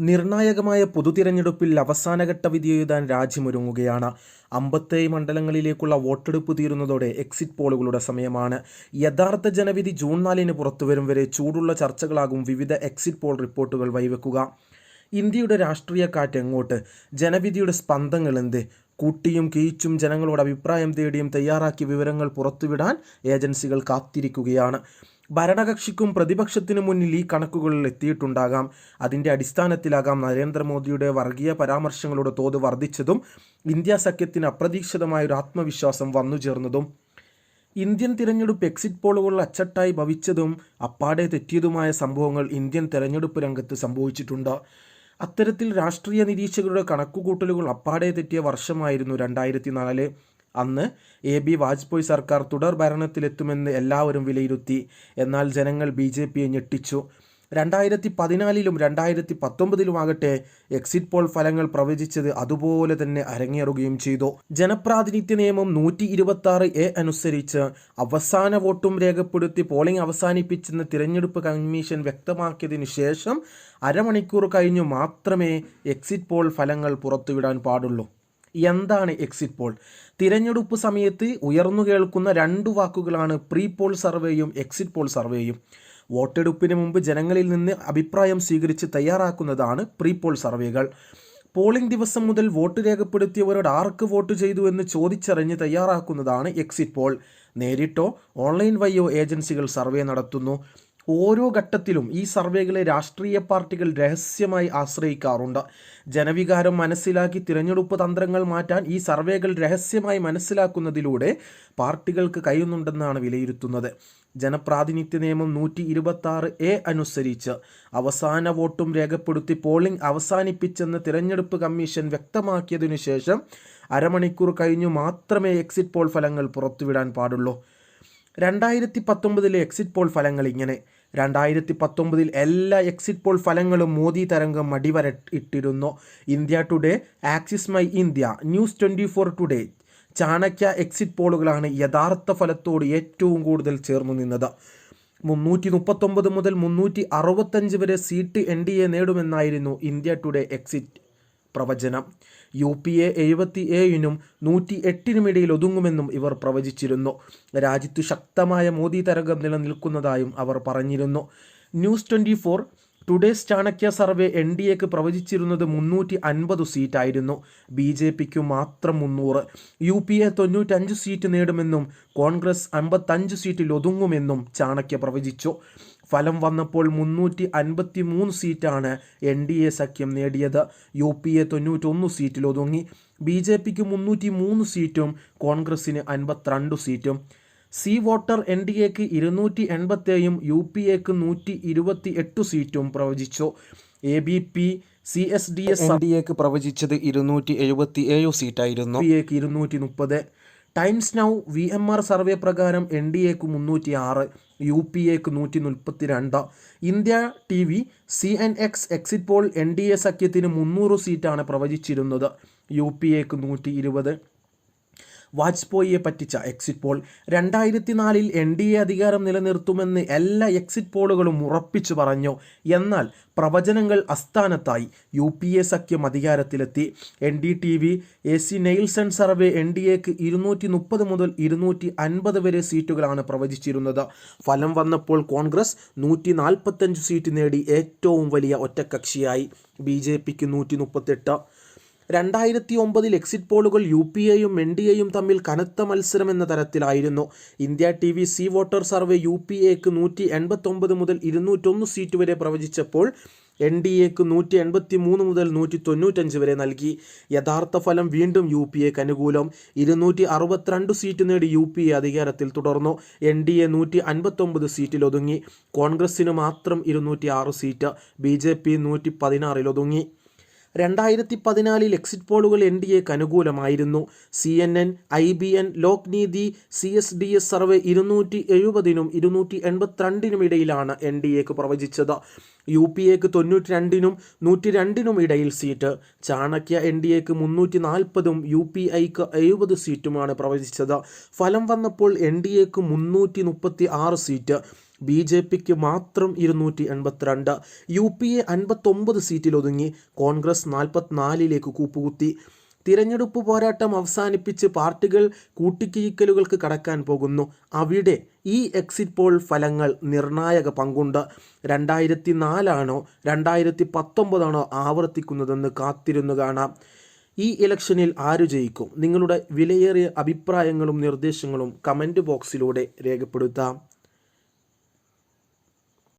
നിർണായകമായ പൊതുതിരഞ്ഞെടുപ്പിൽ അവസാനഘട്ട വിധിയെഴുതാൻ രാജ്യമൊരുങ്ങുകയാണ്. അമ്പത്തേഴ് മണ്ഡലങ്ങളിലേക്കുള്ള വോട്ടെടുപ്പ് തീരുന്നതോടെ എക്സിറ്റ് പോളുകളുടെ സമയമാണ്. യഥാർത്ഥ ജനവിധി ജൂൺ നാലിന് പുറത്തുവരും വരെ ചൂടുള്ള ചർച്ചകളാകും വിവിധ എക്സിറ്റ് പോൾ റിപ്പോർട്ടുകൾ വൈവെക്കുക ഇന്ത്യയുടെ രാഷ്ട്രീയ കാറ്റ് എങ്ങോട്ട്? ജനവിധിയുടെ സ്പന്ദങ്ങൾ എന്ത്? കൂട്ടിയും കീച്ചും ജനങ്ങളോട് അഭിപ്രായം തേടിയും തയ്യാറാക്കിയ വിവരങ്ങൾ പുറത്തുവിടാൻ ഏജൻസികൾ കാത്തിരിക്കുകയാണ്. ഭരണകക്ഷിക്കും പ്രതിപക്ഷത്തിനു മുന്നിൽ ഈ കണക്കുകളിൽ എത്തിയിട്ടുണ്ടാകാം. അതിന്റെ അടിസ്ഥാനത്തിലാകാം നരേന്ദ്രമോദിയുടെ വർഗീയ പരാമർശങ്ങളുടെ തോത് വർദ്ധിച്ചതും ഇന്ത്യ സഖ്യത്തിന് അപ്രതീക്ഷിതമായ ഒരു ആത്മവിശ്വാസം വന്നു ചേർന്നതും ഇന്ത്യൻ തിരഞ്ഞെടുപ്പ് എക്സിറ്റ് പോളുകൾ അച്ചട്ടായി ഭവിച്ചതും അപ്പാടെ തെറ്റിയതുമായ സംഭവങ്ങൾ ഇന്ത്യൻ തെരഞ്ഞെടുപ്പ് രംഗത്ത് സംഭവിച്ചിട്ടുണ്ട്. അത്തരത്തിൽ രാഷ്ട്രീയ നിരീക്ഷകരുടെ കണക്കുകൂട്ടലുകൾ അപ്പാടെ തെറ്റിയ വർഷമായിരുന്നു രണ്ടായിരത്തി നാല് അന്ന് എ ബി വാജ്പേയി സർക്കാർ തുടർ ഭരണത്തിലെത്തുമെന്ന് എല്ലാവരും വിലയിരുത്തി. എന്നാൽ ജനങ്ങൾ ബി ജെ പിയെ ഞെട്ടിച്ചു. രണ്ടായിരത്തി പതിനാലിലും രണ്ടായിരത്തി പത്തൊമ്പതിലുമാകട്ടെ എക്സിറ്റ് പോൾ ഫലങ്ങൾ പ്രവചിച്ചത് അതുപോലെ തന്നെ അരങ്ങേറുകയും ചെയ്തു. ജനപ്രാതിനിധ്യ നിയമം നൂറ്റി ഇരുപത്തി എ അനുസരിച്ച് അവസാന വോട്ടും രേഖപ്പെടുത്തി പോളിംഗ് അവസാനിപ്പിച്ചെന്ന് തിരഞ്ഞെടുപ്പ് കമ്മീഷൻ വ്യക്തമാക്കിയതിനു ശേഷം അരമണിക്കൂർ കഴിഞ്ഞു മാത്രമേ എക്സിറ്റ് പോൾ ഫലങ്ങൾ പുറത്തുവിടാൻ പാടുള്ളൂ. എന്താണ് എക്സിറ്റ് പോൾ തിരഞ്ഞെടുപ്പ് സമയത്ത് ഉയർന്നു കേൾക്കുന്ന രണ്ട് വാക്കുകളാണ് പ്രീ പോൾ സർവേയും എക്സിറ്റ് പോൾ സർവേയും വോട്ടെടുപ്പിന് മുമ്പ് ജനങ്ങളിൽ നിന്ന് അഭിപ്രായം സ്വീകരിച്ച് തയ്യാറാക്കുന്നതാണ് പ്രീ പോൾ സർവേകൾ പോളിംഗ് ദിവസം മുതൽ വോട്ട് രേഖപ്പെടുത്തിയവരോട് ആർക്ക് വോട്ട് ചെയ്തു എന്ന് ചോദിച്ചറിഞ്ഞ് തയ്യാറാക്കുന്നതാണ് എക്സിറ്റ് പോൾ നേരിട്ടോ ഓൺലൈൻ വഴിയോ ഏജൻസികൾ സർവേ നടത്തുന്നു. ഓരോ ഘട്ടത്തിലും ഈ സർവേകളെ രാഷ്ട്രീയ പാർട്ടികൾ രഹസ്യമായി ആശ്രയിക്കാറുണ്ട്. ജനവികാരം മനസ്സിലാക്കി തിരഞ്ഞെടുപ്പ് തന്ത്രങ്ങൾ മാറ്റാൻ ഈ സർവേകൾ രഹസ്യമായി മനസ്സിലാക്കുന്നതിലൂടെ പാർട്ടികൾക്ക് കഴിയുന്നുണ്ടെന്നാണ് വിലയിരുത്തുന്നത്. ജനപ്രാതിനിധ്യ നിയമം നൂറ്റി ഇരുപത്തി എ അനുസരിച്ച് അവസാന വോട്ടും രേഖപ്പെടുത്തി പോളിംഗ് അവസാനിപ്പിച്ചെന്ന് തിരഞ്ഞെടുപ്പ് കമ്മീഷൻ വ്യക്തമാക്കിയതിനു ശേഷം അരമണിക്കൂർ കഴിഞ്ഞു മാത്രമേ എക്സിറ്റ് പോൾ ഫലങ്ങൾ പുറത്തുവിടാൻ പാടുള്ളൂ. രണ്ടായിരത്തി പത്തൊമ്പതിലെ എക്സിറ്റ് പോൾ ഫലങ്ങൾ ഇങ്ങനെ. രണ്ടായിരത്തി പത്തൊമ്പതിൽ എല്ലാ എക്സിറ്റ് പോൾ ഫലങ്ങളും മോദി തരംഗം അടിവര ഇട്ടിരുന്നു. India Today Axis My India News Twenty Four Today Chanakya exit പോളുകളാണ് യഥാർത്ഥ ഫലത്തോട് ഏറ്റവും കൂടുതൽ ചേർന്നു നിന്നത്. മുന്നൂറ്റി മുപ്പത്തൊമ്പത് മുതൽ മുന്നൂറ്റി അറുപത്തഞ്ച് വരെ സീറ്റ് എൻ ഡി എ നേടുമെന്നായിരുന്നു ഇന്ത്യ ടുഡേ എക്സിറ്റ് പ്രവചനം. യു പി എ എഴുപത്തി ഏഴിനും നൂറ്റി എട്ടിനും ഇടയിൽ ഒതുങ്ങുമെന്നും ഇവർ പ്രവചിച്ചിരുന്നു. രാജ്യത്ത് ശക്തമായ മോദി തരംഗം നിലനിൽക്കുന്നതായും അവർ പറഞ്ഞിരുന്നു. News Twenty Four Today's Chanakya survey N D എക്ക് പ്രവചിച്ചിരുന്നത് മുന്നൂറ്റി അൻപത് സീറ്റായിരുന്നു. ബി ജെ പിക്ക് മാത്രം മുന്നൂറ്. യു പി എ തൊണ്ണൂറ്റഞ്ച് സീറ്റ് നേടുമെന്നും കോൺഗ്രസ് അമ്പത്തഞ്ച് സീറ്റിൽ ഒതുങ്ങുമെന്നും ചാണക്യ പ്രവചിച്ചു. ഫലം വന്നപ്പോൾ മുന്നൂറ്റി അൻപത്തി മൂന്ന് സീറ്റാണ് എൻ ഡി എ സഖ്യം നേടിയത്. യു പി എ തൊണ്ണൂറ്റൊന്ന് സീറ്റിൽ ഒതുങ്ങി. ബി ജെ പിക്ക് മുന്നൂറ്റി മൂന്ന് സീറ്റും കോൺഗ്രസിന് അൻപത്തിരണ്ട് സീറ്റും. സി വോട്ടർ എൻ ഡി എക്ക് ഇരുന്നൂറ്റി എൺപത്തേഴും യു പി എക്ക് നൂറ്റി ഇരുപത്തി എട്ട് സീറ്റും പ്രവചിച്ചു. A B P C S D S N D എക്ക് പ്രവചിച്ചത് ഇരുന്നൂറ്റി എഴുപത്തി ഏഴ് സീറ്റായിരുന്നു ഇരുന്നൂറ്റി മുപ്പത് Times Now V M R survey പ്രകാരം എൻ ഡി എക്ക് മുന്നൂറ്റി ആറ് യു പി എക്ക് നൂറ്റി മുപ്പത്തി രണ്ട് India T V C N X exit poll N D A സഖ്യത്തിന് മുന്നൂറ് സീറ്റാണ് പ്രവചിച്ചിരുന്നത്. യു പി എക്ക് നൂറ്റി ഇരുപത് വാജ്പേയിയെ പറ്റിച്ച എക്സിറ്റ് പോൾ രണ്ടായിരത്തി നാലിൽ എൻ ഡി എ അധികാരം നിലനിർത്തുമെന്ന് എല്ലാ എക്സിറ്റ് പോളുകളും ഉറപ്പിച്ചു പറഞ്ഞു. എന്നാൽ പ്രവചനങ്ങൾ അസ്ഥാനത്തായി. യു പി എ സഖ്യം അധികാരത്തിലെത്തി. N D T V A C Nielsen survey N D എക്ക് ഇരുന്നൂറ്റി മുപ്പത് മുതൽ ഇരുന്നൂറ്റി അൻപത് വരെ സീറ്റുകളാണ് പ്രവചിച്ചിരുന്നത്. ഫലം വന്നപ്പോൾ കോൺഗ്രസ് നൂറ്റി നാൽപ്പത്തഞ്ച് സീറ്റ് നേടി ഏറ്റവും വലിയ ഒറ്റക്കക്ഷിയായി. ബി ജെ പിക്ക് നൂറ്റി മുപ്പത്തെട്ട് രണ്ടായിരത്തി ഒമ്പതിൽ എക്സിറ്റ് പോളുകൾ യു പി എയും എൻ ഡി എയും തമ്മിൽ കനത്ത മത്സരം എന്ന തരത്തിലായിരുന്നു. India T V C voter survey U P എക്ക് നൂറ്റി എൺപത്തൊമ്പത് മുതൽ ഇരുന്നൂറ്റൊന്ന് സീറ്റ് വരെ പ്രവചിച്ചപ്പോൾ എൻ ഡി എക്ക് നൂറ്റി എൺപത്തി മൂന്ന് മുതൽ നൂറ്റി തൊണ്ണൂറ്റഞ്ച് വരെ നൽകി. യഥാർത്ഥ ഫലം വീണ്ടും യു പി എക്ക് അനുകൂലം. ഇരുന്നൂറ്റി അറുപത്തിരണ്ട് സീറ്റ് നേടി യു പി എ അധികാരത്തിൽ തുടർന്നു. എൻ ഡി എ നൂറ്റി അൻപത്തൊമ്പത് സീറ്റിൽ ഒതുങ്ങി. കോൺഗ്രസിന് മാത്രം ഇരുന്നൂറ്റി ആറ് സീറ്റ് ബി ജെ പി നൂറ്റി പതിനാറിൽ ഒതുങ്ങി. രണ്ടായിരത്തി പതിനാലിൽ എക്സിറ്റ് പോളുകൾ എൻ ഡി എക്ക് അനുകൂലമായിരുന്നു. C N N I B N Lok Niti C S D S survey ഇരുന്നൂറ്റി എഴുപതിനും ഇരുന്നൂറ്റി എൺപത്തിരണ്ടിനും ഇടയിലാണ് എൻ ഡി എക്ക് പ്രവചിച്ചത്. യു പി എക്ക് തൊണ്ണൂറ്റി രണ്ടിനും നൂറ്റി രണ്ടിനും ഇടയിൽ സീറ്റ്. ചാണക്യ എൻ ഡി എക്ക് മുന്നൂറ്റി നാൽപ്പതും യു പി ഐക്ക് എഴുപത് സീറ്റുമാണ് പ്രവചിച്ചത്. ഫലം വന്നപ്പോൾ എൻ ഡി എക്ക് മുന്നൂറ്റി മുപ്പത്തി ആറ് സീറ്റ്. ബി ജെ പിക്ക് മാത്രം ഇരുന്നൂറ്റി എൺപത്തിരണ്ട് യു പി എ അൻപത്തൊമ്പത് സീറ്റിൽ ഒതുങ്ങി കോൺഗ്രസ് നാൽപ്പത്തിനാലിലേക്ക് കൂപ്പുകുത്തി. തിരഞ്ഞെടുപ്പ് പോരാട്ടം അവസാനിപ്പിച്ച് പാർട്ടികൾ കൂട്ടിക്കിഴിക്കലുകൾക്ക് കടക്കാൻ പോകുന്നു. അവിടെ ഈ എക്സിറ്റ് പോൾ ഫലങ്ങൾ നിർണായക പങ്കുണ്ട്. രണ്ടായിരത്തി നാലാണോ രണ്ടായിരത്തി പത്തൊമ്പതാണോ ആവർത്തിക്കുന്നതെന്ന് കാത്തിരുന്നു കാണാം. ഈ ഇലക്ഷനിൽ ആരു ജയിക്കും? നിങ്ങളുടെ വിലയേറിയ അഭിപ്രായങ്ങളും നിർദ്ദേശങ്ങളും കമന്റ് ബോക്സിലൂടെ രേഖപ്പെടുത്താം.